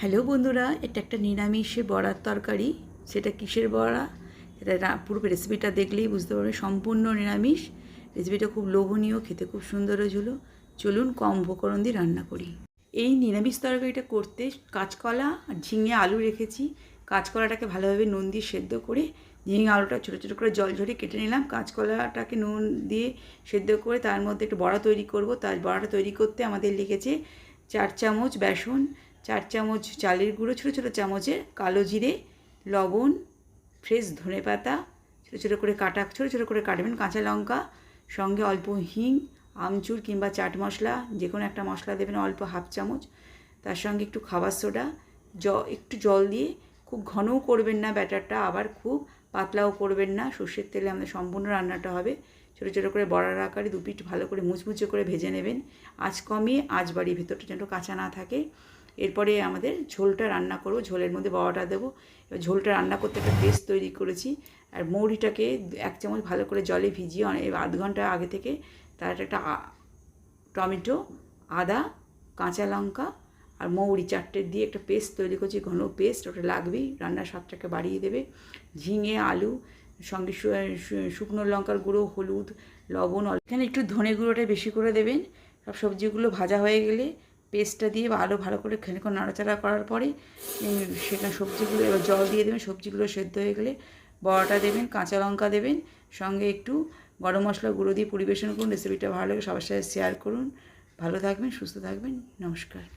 Hello বন্ধুরা, এটা একটা নিরামিষে বড়ার তরকারি। সেটা কিসের বড়া? এটা পুরো রেসিপিটা দেখলেই বুঝতে পারবে। সম্পূর্ণ নিরামিষ। রেসিপিটা খুব লোভনীয়, খেতে খুব সুন্দর হয়েছিল। চলুন কম উপকরণ দিয়ে রান্না করি। এই নিরামিষ তরকারিটা করতে কাঁচকলা আর ঝিঙে আলু রেখেছি। কাঁচকলাটাকে ভালোভাবে নুন দিয়ে সেদ্ধ করে, ঝিঙে আলুটা ছোটো ছোটো করে জল ঝরিয়ে কেটে নিলাম। কাঁচকলাটাকে নুন দিয়ে সেদ্ধ করে তার মধ্যে একটু বড়া তৈরি করব। তার বড়াটা তৈরি করতে আমাদের লেগেছে চার চামচ বেসন চার চামচ চালের গুঁড়ো, ছোটো ছোটো চামচের কালো জিরে, লবণ, ফ্রেশ ধনে পাতা, ছোটো ছোটো করে কাটা, ছোটো ছোটো করে কাটবেন কাঁচা লঙ্কা, সঙ্গে অল্প হিং, আমচুর কিংবা চাট মশলা যে কোনো একটা মশলা দেবেন অল্প হাফ চামচ। তার সঙ্গে একটু খাবার সোডা, জ, একটু জল দিয়ে খুব ঘনও করবেন না ব্যাটারটা, আবার খুব পাতলাও করবেন না। সর্ষের তেলে আমাদের সম্পূর্ণ রান্নাটা হবে। ছোটো ছোটো করে বড়ার আকারে দু পিঠ ভালো করে মুচমুচে করে ভেজে নেবেন। আঁচ কমিয়ে আঁচ বাড়িয়ে ভেতরটা যেন কাঁচা না থাকে। এরপরে আমাদের ঝোলটা রান্না করব, ঝোলের মধ্যে বড়াটা দেবো। এবার ঝোলটা রান্না করতে একটা পেস্ট তৈরি করেছি, আর মৌরিটাকে এক চামচ ভালো করে জলে ভিজিয়ে আধ ঘণ্টা আগে থেকে তার একটা টমেটো, আদা, কাঁচা লঙ্কা আর মৌরি চারটে দিয়ে একটা পেস্ট তৈরি করছি, ঘন পেস্ট, ওটা লাগবেই, রান্নার স্বাদটাকে বাড়িয়ে দেবে। ঝিঙে, আলু, সঙ্গে শুকনো লঙ্কার গুঁড়ো, হলুদ, লবণ এখানে একটু ধনে গুঁড়োটা বেশি করে দেবেন। সব সবজিগুলো ভাজা হয়ে গেলে পেস্টটা দিয়ে আলু ভালো করে খানিক্ষণ নাড়াচাড়া করার পরে সেখানে সবজিগুলো, এবার জল দিয়ে দেবেন, সবজিগুলো সেদ্ধ হয়ে গেলে বড়াটা দেবেন, কাঁচা লঙ্কা দেবেন, সঙ্গে একটু গরম মশলা গুঁড়ো দিয়ে পরিবেশন করুন রেসিপিটা ভালো লাগে, সবার সাথে শেয়ার করুন। ভালো থাকবেন, সুস্থ থাকবেন, নমস্কার।